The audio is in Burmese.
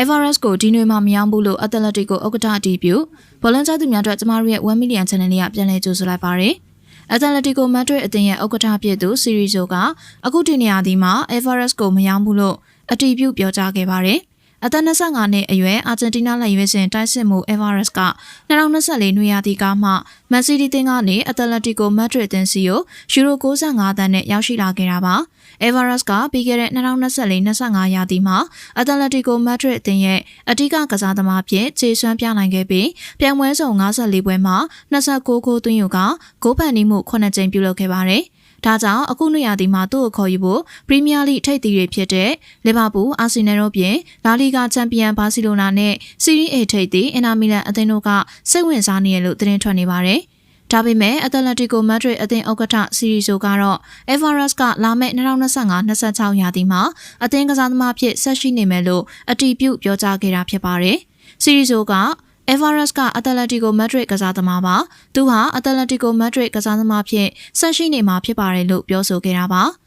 Everest ကိုဒီနွေမှာမရောဘူးလို့ Atletico ဥက္ကဋ္ဌအတည်ပြုဘောလုံးကျသူများအတွက်ကျမတို့ရဲ့1 million channel လေးကပြန်လည်ကြိုဆိုလိုက်ပါတယ်။ Atletico Madrid အသင်းရဲ့ဥက္ကဋ္ဌဖြစ်သူ Sirizo ကအခုဒီနေရာဒီမှာ Everest ကိုမရောဘူးလို့အတည်ပြုပြောကြားခဲ့ပါတယ်။ အသက်25နှစ်အရွယ်အာဂျင်တီးနားလက်ရွေးစင်တိုက်စစ်မှု Everest က2024နွေရာသီကားမှမန်စီးတီးတင်းကနေအက်တလက်တီကိုမက်ဒရစ်တင်းစီကိုယူရို65တန်းနဲ့ရောက်ရှိလာခဲ့တာပါ။ Everest ကပြီးခဲ့တဲ့2024-25ရာသီမှာအက်တလက်တီကိုမက်ဒရစ်တင်းရဲ့အဓိကကစားသမားဖြစ်ခြေစွမ်းပြနိုင်ခဲ့ပြီးပြိုင်ပွဲစုံ54ပွဲမှာ29ဂိုးသွင်းယူကဂိုးဖန်နီးမှု9ကြိမ်ပြုလုပ်ခဲ့ပါတယ်။ ဒါကြောင့်အခုနေရာဒီမှာသူ့ကိုခေါ်ယူဖို့ပရီးမီးယားလိထိပ်သီးတွေဖြစ်တဲ့လီဗာပူး၊အာဆင်နယ်တို့ပြင်လာလီဂါချန်ပီယံဘာစီလိုနာနဲ့စီးရီးအေထိပ်သီးအင်နာမီလန်အသင်းတို့ကစိတ်ဝင်စားနေရလို့သတင်းထွက်နေပါတယ်။ဒါပေမဲ့အက်တလက်တီကိုမက်ဒရစ်အသင်းဥက္ကဋ္ဌစီရီဆိုကတော့ Everest ကလာမယ့်2025-26ရာသီမှာအသင်းကစားသမားဖြစ်ဆက်ရှိနေမယ်လို့အတည်ပြုပြောကြားခဲ့တာဖြစ်ပါတယ်။စီရီဆိုက Everest ကအက်တလက်တီကိုမက်ဒရစ်ကစားသမားပါ။သူဟာအက်တလက်တီကိုမက်ဒရစ်ကစားသမားဖြစ်ဆက်ရှိနေမှာဖြစ်ပါတယ်လို့ပြောဆိုခဲ့တာပါ။